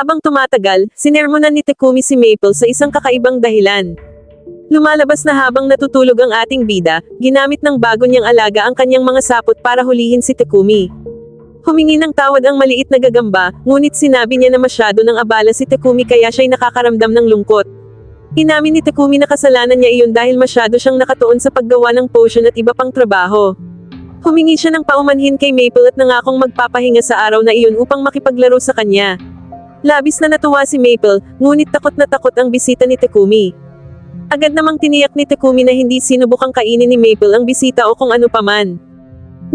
Habang tumatagal, sinermonan ni Takumi si Maple sa isang kakaibang dahilan. Lumalabas na habang natutulog ang ating bida, ginamit ng bago niyang alaga ang kanyang mga sapot para hulihin si Takumi. Humingi ng tawad ang maliit na gagamba, ngunit sinabi niya na masyado ng abala si Takumi kaya siya'y nakakaramdam ng lungkot. Inamin ni Takumi na kasalanan niya iyon dahil masyado siyang nakatuon sa paggawa ng potion at iba pang trabaho. Humingi siya ng paumanhin kay Maple at nangakong magpapahinga sa araw na iyon upang makipaglaro sa kanya. Labis na natuwa si Maple, ngunit takot na takot ang bisita ni Takumi. Agad namang tiniyak ni Takumi na hindi sinubukang kainin ni Maple ang bisita o kung ano paman.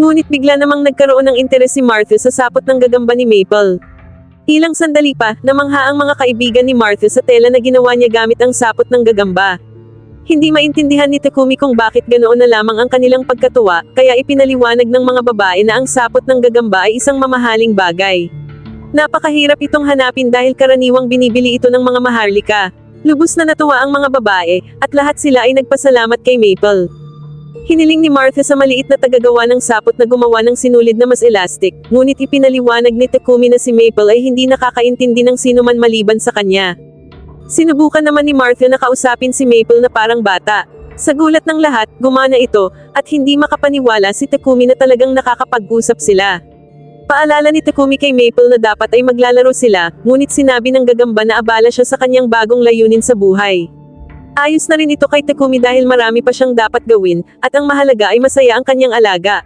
Ngunit bigla namang nagkaroon ng interes si Martha sa sapot ng gagamba ni Maple. Ilang sandali pa, namangha ang mga kaibigan ni Martha sa tela na ginawa niya gamit ang sapot ng gagamba. Hindi maintindihan ni Takumi kung bakit ganoon na lamang ang kanilang pagkatuwa, kaya ipinaliwanag ng mga babae na ang sapot ng gagamba ay isang mamahaling bagay. Napakahirap itong hanapin dahil karaniwang binibili ito ng mga maharlika. Lubos na natuwa ang mga babae, at lahat sila ay nagpasalamat kay Maple. Hiniling ni Martha sa maliit na tagagawa ng sapot na gumawa ng sinulid na mas elastic, ngunit ipinaliwanag ni Takumi na si Maple ay hindi nakakaintindi ng sino man maliban sa kanya. Sinubukan naman ni Martha na kausapin si Maple na parang bata. Sa gulat ng lahat, gumana ito, at hindi makapaniwala si Takumi na talagang nakakapag-usap sila. Paalala ni Takumi kay Maple na dapat ay maglalaro sila, ngunit sinabi ng gagamba na abala siya sa kanyang bagong layunin sa buhay. Ayos na rin ito kay Takumi dahil marami pa siyang dapat gawin, at ang mahalaga ay masaya ang kanyang alaga.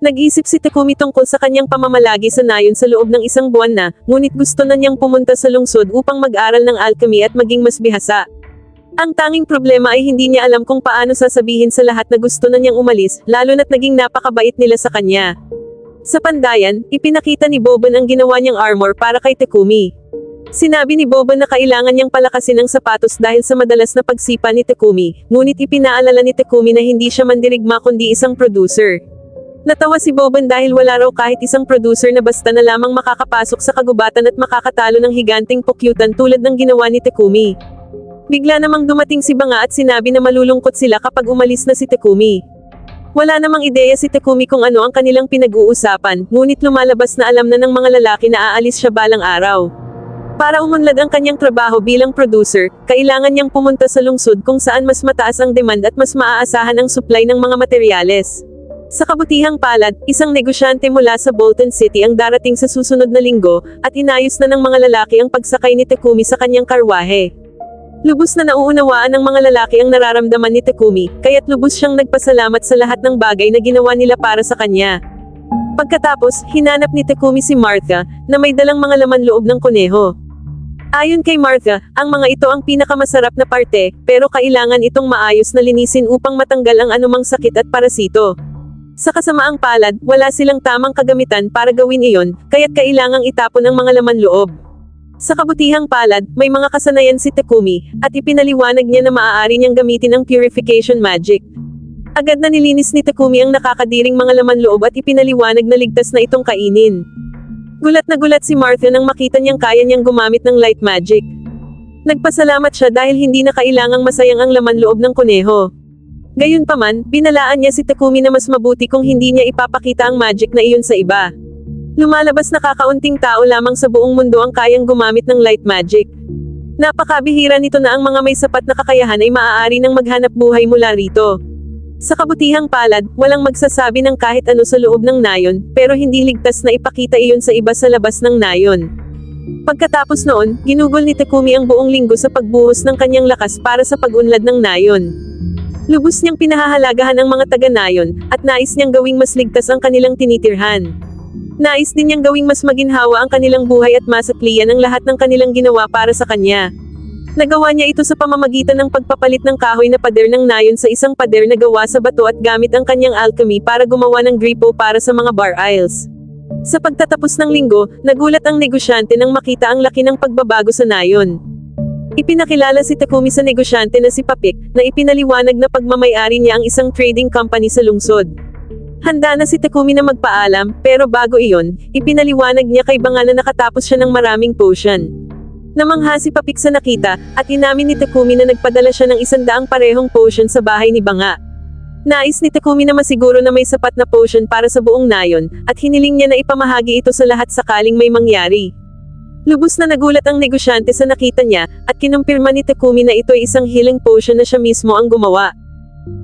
Nag-isip si Takumi tungkol sa kanyang pamamalagi sa nayon sa loob ng isang buwan na, ngunit gusto na niyang pumunta sa lungsod upang mag-aral ng alchemy at maging mas bihasa. Ang tanging problema ay hindi niya alam kung paano sasabihin sa lahat na gusto na niyang umalis, lalo na't naging napakabait nila sa kanya. Sa pandayan, ipinakita ni Boban ang ginawa niyang armor para kay Takumi. Sinabi ni Boban na kailangan niyang palakasin ang sapatos dahil sa madalas na pagsipa ni Takumi, ngunit ipinaalala ni Takumi na hindi siya mandirigma kundi isang producer. Natawa si Boban dahil wala raw kahit isang producer na basta na lamang makakapasok sa kagubatan at makakatalo ng higanting pukyutan tulad ng ginawa ni Takumi. Bigla namang dumating si Banga at sinabi na malulungkot sila kapag umalis na si Takumi. Wala namang ideya si Takumi kung ano ang kanilang pinag-uusapan, ngunit lumalabas na alam na ng mga lalaki na aalis siya balang araw. Para umunlad ang kanyang trabaho bilang producer, kailangan niyang pumunta sa lungsod kung saan mas mataas ang demand at mas maaasahan ang supply ng mga materyales. Sa kabutihang palad, isang negosyante mula sa Bolton City ang darating sa susunod na linggo, at inayos na ng mga lalaki ang pagsakay ni Takumi sa kanyang karwahe. Lubos na nauunawaan ng mga lalaki ang nararamdaman ni Takumi, kaya't lubos siyang nagpasalamat sa lahat ng bagay na ginawa nila para sa kanya. Pagkatapos, hinanap ni Takumi si Martha, na may dalang mga laman loob ng kuneho. Ayon kay Martha, ang mga ito ang pinakamasarap na parte, pero kailangan itong maayos na linisin upang matanggal ang anumang sakit at parasito. Sa kasamaang palad, wala silang tamang kagamitan para gawin iyon, kaya't kailangang itapon ang mga laman loob. Sa kabutihang palad, may mga kasanayan si Takumi, at ipinaliwanag niya na maaari niyang gamitin ang purification magic. Agad na nilinis ni Takumi ang nakakadiring mga laman loob at ipinaliwanag na ligtas na itong kainin. Gulat na gulat si Martha nang makita niyang kaya niyang gumamit ng light magic. Nagpasalamat siya dahil hindi na kailangang masayang ang laman loob ng kuneho. Gayunpaman, binalaan niya si Takumi na mas mabuti kung hindi niya ipapakita ang magic na iyon sa iba. Lumalabas na kakaunting tao lamang sa buong mundo ang kayang gumamit ng light magic. Napakabihira nito na ang mga may sapat na kakayahan ay maaari ng maghanap buhay mula rito. Sa kabutihang palad, walang magsasabi ng kahit ano sa loob ng nayon, pero hindi ligtas na ipakita iyon sa iba sa labas ng nayon. Pagkatapos noon, ginugol ni Takumi ang buong linggo sa pagbuhos ng kanyang lakas para sa pag-unlad ng nayon. Lubos niyang pinahahalagahan ang mga taga-nayon, at nais niyang gawing mas ligtas ang kanilang tinitirhan. Nais din niyang gawing mas maginhawa ang kanilang buhay at masakliyan ang lahat ng kanilang ginawa para sa kanya. Nagawa niya ito sa pamamagitan ng pagpapalit ng kahoy na pader ng nayon sa isang pader na gawa sa bato at gamit ang kanyang alchemy para gumawa ng gripo para sa mga bar aisles. Sa pagtatapos ng linggo, nagulat ang negosyante nang makita ang laki ng pagbabago sa nayon. Ipinakilala si Takumi sa negosyante na si Papik, na ipinaliwanag na pagmamayari niya ang isang trading company sa lungsod. Handa na si Takumi na magpaalam, pero bago iyon, ipinaliwanag niya kay Banga na nakatapos siya ng maraming potion. Namangha si Papik sa nakita, at inamin ni Takumi na nagpadala siya ng isandaang parehong potion sa bahay ni Banga. Nais ni Takumi na masiguro na may sapat na potion para sa buong nayon, at hiniling niya na ipamahagi ito sa lahat sakaling may mangyari. Lubos na nagulat ang negosyante sa nakita niya, at kinumpirma ni Takumi na ito ay isang healing potion na siya mismo ang gumawa.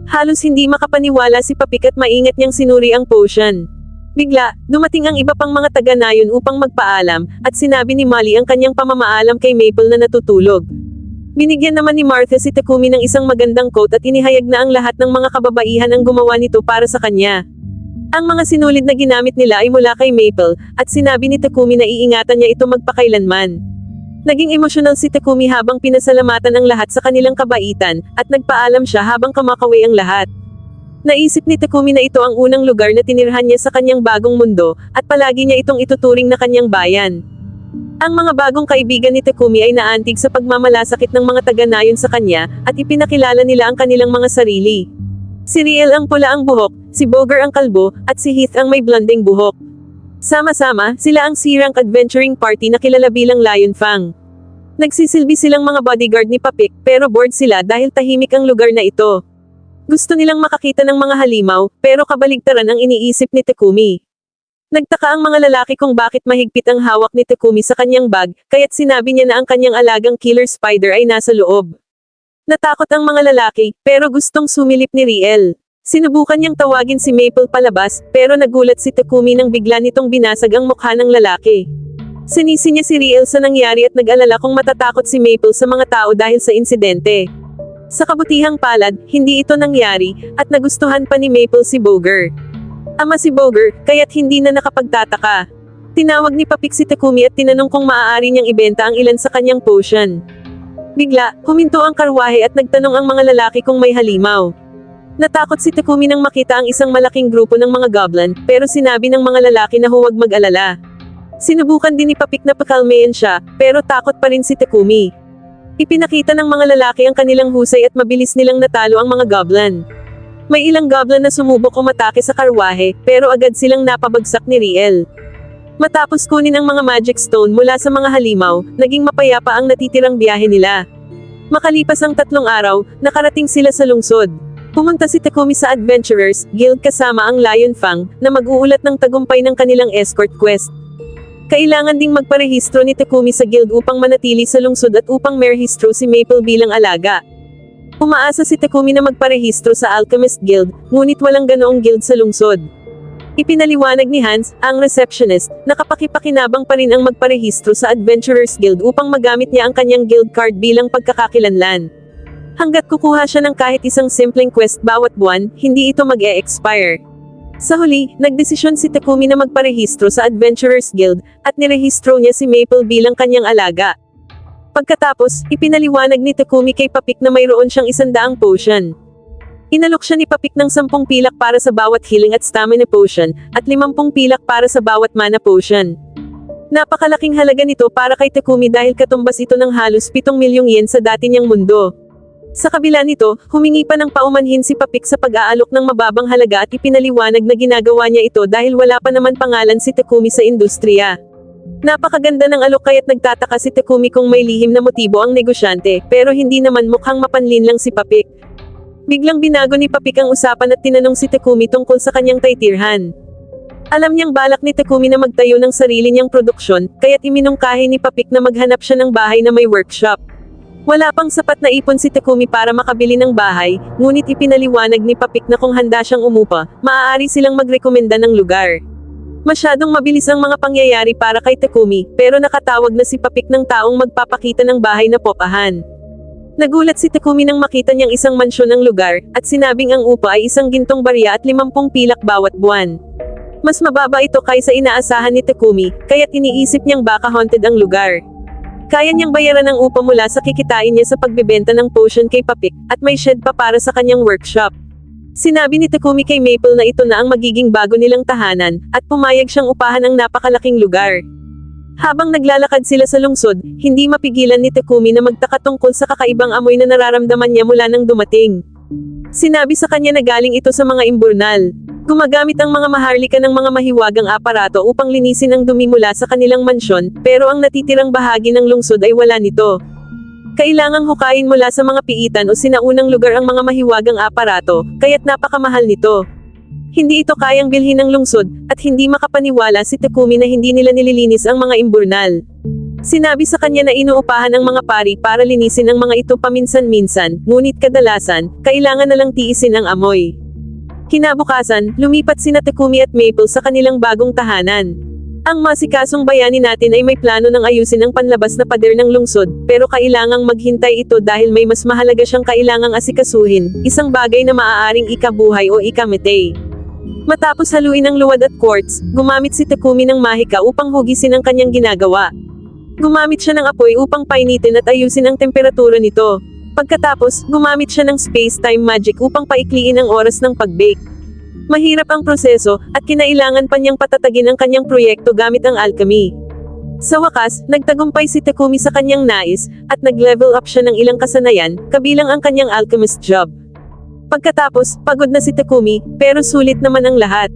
Halos hindi makapaniwala si Papik at maingat niyang sinuri ang potion. Bigla, dumating ang iba pang mga taga-nayon upang magpaalam, at sinabi ni Molly ang kanyang pamamaalam kay Maple na natutulog. Binigyan naman ni Martha si Takumi ng isang magandang coat at inihayag na ang lahat ng mga kababaihan ang gumawa nito para sa kanya. Ang mga sinulid na ginamit nila ay mula kay Maple, at sinabi ni Takumi na iingatan niya ito magpakailanman. Naging emosyonal si Takumi habang pinasalamatan ang lahat sa kanilang kabaitan, at nagpaalam siya habang kamakaway ang lahat. Naisip ni Takumi na ito ang unang lugar na tinirhan niya sa kanyang bagong mundo, at palagi niya itong ituturing na kanyang bayan. Ang mga bagong kaibigan ni Takumi ay naantig sa pagmamalasakit ng mga taga-nayon sa kanya, at ipinakilala nila ang kanilang mga sarili. Si Riel ang pula ang buhok, si Boger ang kalbo, at si Heath ang may blonding buhok. Sama-sama, sila ang C-rank adventuring party na kilala bilang Lion Fang. Nagsisilbi silang mga bodyguard ni Papik, pero bored sila dahil tahimik ang lugar na ito. Gusto nilang makakita ng mga halimaw, pero kabaligtaran ang iniisip ni Takumi. Nagtaka ang mga lalaki kung bakit mahigpit ang hawak ni Takumi sa kanyang bag, kaya't sinabi niya na ang kanyang alagang killer spider ay nasa loob. Natakot ang mga lalaki, pero gustong sumilip ni Riel. Sinubukan niyang tawagin si Maple palabas, pero nagulat si Takumi nang bigla nitong binasag ang mukha ng lalaki. Sinisi niya si Riel sa nangyari at nag-alala kung matatakot si Maple sa mga tao dahil sa insidente. Sa kabutihang palad, hindi ito nangyari, at nagustuhan pa ni Maple si Boger. Ama si Boger, kaya't hindi na nakapagtataka. Tinawag ni Papik si Takumi at tinanong kung maaari niyang ibenta ang ilan sa kanyang potion. Bigla, huminto ang karwahe at nagtanong ang mga lalaki kung may halimaw. Natakot si Takumi nang makita ang isang malaking grupo ng mga goblin, pero sinabi ng mga lalaki na huwag mag-alala. Sinubukan din ni Papik na pakalmayan siya, pero takot pa rin si Takumi. Ipinakita ng mga lalaki ang kanilang husay at mabilis nilang natalo ang mga goblin. May ilang goblin na sumubok umatake sa karwahe, pero agad silang napabagsak ni Riel. Matapos kunin ang mga magic stone mula sa mga halimaw, naging mapayapa ang natitirang biyahe nila. Makalipas ang tatlong araw, nakarating sila sa lungsod. Pumunta si Takumi sa Adventurers Guild kasama ang Lion Fang, na mag-uulat ng tagumpay ng kanilang escort quest. Kailangan ding magparehistro ni Takumi sa guild upang manatili sa lungsod at upang merehistro si Maple bilang alaga. Umaasa si Takumi na magparehistro sa Alchemist Guild, ngunit walang ganoong guild sa lungsod. Ipinaliwanag ni Hans, ang receptionist, na kapakipakinabang pa rin ang magparehistro sa Adventurers Guild upang magamit niya ang kanyang guild card bilang pagkakakilanlan. Hanggat kukuha siya ng kahit isang simpleng quest bawat buwan, hindi ito mag-e-expire. Sa huli, nagdesisyon si Takumi na magparehistro sa Adventurers Guild, at nirehistro niya si Maple bilang kanyang alaga. Pagkatapos, ipinaliwanag ni Takumi kay Papik na mayroon siyang isandaang potion. Inalok siya ni Papik ng sampung pilak para sa bawat healing at stamina potion, at limampung pilak para sa bawat mana potion. Napakalaking halaga nito para kay Takumi dahil katumbas ito ng halos 7 milyong yen sa dati niyang mundo. Sa kabila nito, humingi pa ng paumanhin si Papik sa pag-aalok ng mababang halaga at ipinaliwanag na ginagawa niya ito dahil wala pa naman pangalan si Takumi sa industriya. Napakaganda ng alok kaya't nagtataka si Takumi kung may lihim na motibo ang negosyante, pero hindi naman mukhang mapanlin lang si Papik. Biglang binago ni Papik ang usapan at tinanong si Takumi tungkol sa kanyang taitirhan. Alam niyang balak ni Takumi na magtayo ng sarili niyang produksyon, kaya't iminungkahi ni Papik na maghanap siya ng bahay na may workshop. Wala pang sapat na ipon si Takumi para makabili ng bahay, ngunit ipinaliwanag ni Papik na kung handa siyang umupa, maaari silang magrekomenda ng lugar. Masyadong mabilis ang mga pangyayari para kay Takumi, pero nakatawag na si Papik ng taong magpapakita ng bahay na popahan. Nagulat si Takumi nang makita niyang isang mansyon ng lugar, at sinabing ang upa ay isang gintong barya at limampung pilak bawat buwan. Mas mababa ito kaysa inaasahan ni Takumi, kaya't iniisip niyang baka haunted ang lugar. Kaya niyang bayaran ang upa mula sa kikitain niya sa pagbebenta ng potion kay Papik, at may shed pa para sa kanyang workshop. Sinabi ni Takumi kay Maple na ito na ang magiging bago nilang tahanan, at pumayag siyang upahan ang napakalaking lugar. Habang naglalakad sila sa lungsod, hindi mapigilan ni Takumi na magtaka tungkol sa kakaibang amoy na nararamdaman niya mula nang dumating. Sinabi sa kanya na galing ito sa mga imburnal. Gumagamit ang mga maharlika ng mga mahiwagang aparato upang linisin ang dumi mula sa kanilang mansyon, pero ang natitirang bahagi ng lungsod ay wala nito. Kailangang hukayin mula sa mga piitan o sinaunang lugar ang mga mahiwagang aparato, kaya't napakamahal nito. Hindi ito kayang bilhin ng lungsod, at hindi makapaniwala si Takumi na hindi nila nililinis ang mga imburnal. Sinabi sa kanya na inuupahan ng mga pari para linisin ang mga ito paminsan-minsan, ngunit kadalasan, kailangan na lang tiisin ang amoy. Kinabukasan, lumipat sina Takumi at Maple sa kanilang bagong tahanan. Ang masikasong bayani natin ay may plano ng ayusin ang panlabas na pader ng lungsod, pero kailangang maghintay ito dahil may mas mahalaga siyang kailangang asikasuhin, isang bagay na maaaring ikabuhay o ikametay. Matapos haluin ang luwad at quartz, gumamit si Takumi ng mahika upang hugisin ang kanyang ginagawa. Gumamit siya ng apoy upang painitin at ayusin ang temperatura nito. Pagkatapos, gumamit siya ng space-time magic upang paikliin ang oras ng pag-bake. Mahirap ang proseso, at kinailangan pa niyang patatagin ang kanyang proyekto gamit ang alchemy. Sa wakas, nagtagumpay si Takumi sa kanyang nais, at nag-level up siya ng ilang kasanayan, kabilang ang kanyang alchemist job. Pagkatapos, pagod na si Takumi, pero sulit naman ang lahat.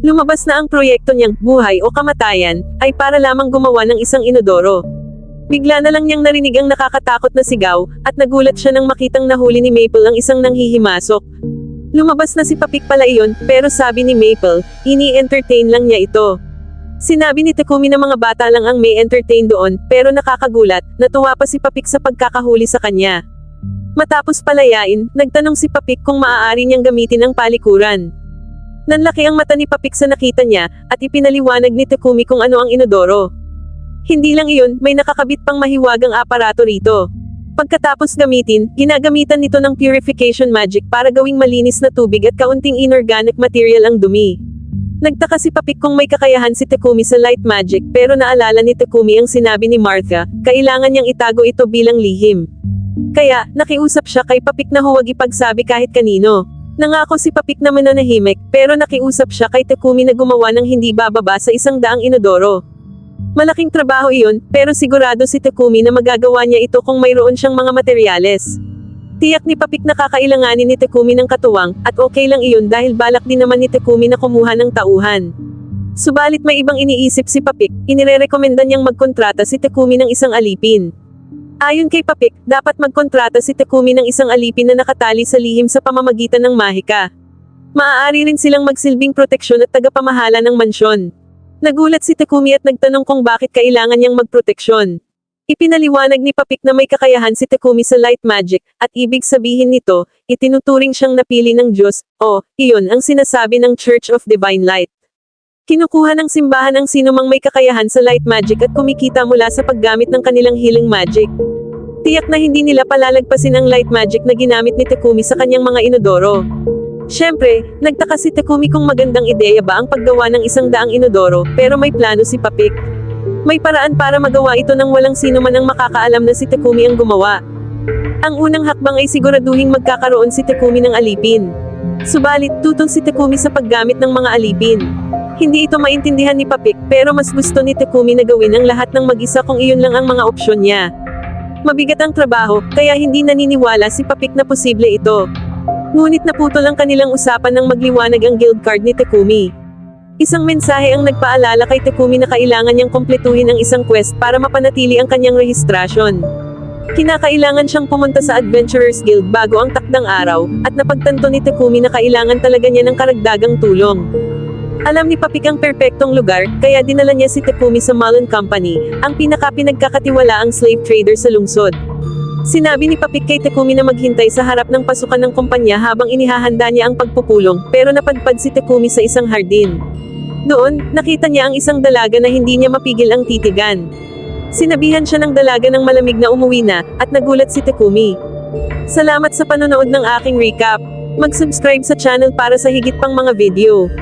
Lumabas na ang proyekto niyang buhay o kamatayan, ay para lamang gumawa ng isang inodoro. Bigla na lang niyang narinig ang nakakatakot na sigaw, at nagulat siya nang makitang nahuli ni Maple ang isang nanghihimasok. Lumabas na si Papik pala iyon, pero sabi ni Maple, ini-entertain lang niya ito. Sinabi ni Takumi na mga bata lang ang may entertain doon, pero nakakagulat, natuwa pa si Papik sa pagkakahuli sa kanya. Matapos palayain, nagtanong si Papik kung maaari niyang gamitin ang palikuran. Nanlaki ang mata ni Papik sa nakita niya, at ipinaliwanag ni Takumi kung ano ang inodoro. Hindi lang iyon, may nakakabit pang mahiwagang aparato rito. Pagkatapos gamitin, ginagamitan nito ng purification magic para gawing malinis na tubig at kaunting inorganic material ang dumi. Nagtaka si Papik kung may kakayahan si Takumi sa light magic pero naalala ni Takumi ang sinabi ni Martha, kailangan niyang itago ito bilang lihim. Kaya, nakiusap siya kay Papik na huwag ipagsabi kahit kanino. Nangako si Papik na mananahimik, pero nakiusap siya kay Takumi na gumawa ng hindi bababa sa isang daang inodoro. Malaking trabaho iyon, pero sigurado si Takumi na magagawa niya ito kung mayroon siyang mga materyales. Tiyak ni Papik na kakailanganin ni Takumi ng katuwang, at okay lang iyon dahil balak din naman ni Takumi na kumuha ng tauhan. Subalit may ibang iniisip si Papik, inirerekomenda niyang magkontrata si Takumi ng isang alipin. Ayon kay Papik, dapat magkontrata si Takumi ng isang alipin na nakatali sa lihim sa pamamagitan ng mahika. Maaari rin silang magsilbing proteksyon at tagapamahala ng mansyon. Nagulat si Takumi at nagtanong kung bakit kailangan niyang magproteksyon. Ipinaliwanag ni Papik na may kakayahan si Takumi sa light magic, at ibig sabihin nito, itinuturing siyang napili ng Diyos, o, iyon ang sinasabi ng Church of Divine Light. Kinukuha ng simbahan ang sinumang may kakayahan sa light magic at kumikita mula sa paggamit ng kanilang healing magic. Tiyak na hindi nila palalagpasin ang light magic na ginamit ni Takumi sa kanyang mga inodoro. Siyempre, nagtaka si Takumi kung magandang ideya ba ang paggawa ng isang daang inodoro, pero may plano si Papik. May paraan para magawa ito nang walang sino man ang makakaalam na si Takumi ang gumawa. Ang unang hakbang ay siguraduhing magkakaroon si Takumi ng alipin. Subalit, tutol si Takumi sa paggamit ng mga alipin. Hindi ito maintindihan ni Papik, pero mas gusto ni Takumi na gawin ang lahat ng mag-isa kung iyon lang ang mga opsyon niya. Mabigat ang trabaho, kaya hindi naniniwala si Papik na posible ito. Ngunit naputol ang kanilang usapan nang magliwanag ang guild card ni Takumi. Isang mensahe ang nagpaalala kay Takumi na kailangan niyang kompletuhin ang isang quest para mapanatili ang kanyang rehistrasyon. Kinakailangan siyang pumunta sa Adventurers Guild bago ang takdang araw, at napagtanto ni Takumi na kailangan talaga niya ng karagdagang tulong. Alam ni Papik ang perpektong lugar, kaya dinala niya si Takumi sa Mullen Company, ang pinaka-pinagkakatiwalaang slave trader sa lungsod. Sinabi ni Papik kay Takumi na maghintay sa harap ng pasukan ng kumpanya habang inihahanda niya ang pagpupulong, pero napadpad si Takumi sa isang hardin. Doon, nakita niya ang isang dalaga na hindi niya mapigil ang titigan. Sinabihan siya ng dalaga ng malamig na umuwi na, at nagulat si Takumi. Salamat sa panonood ng aking recap. Mag-subscribe sa channel para sa higit pang mga video.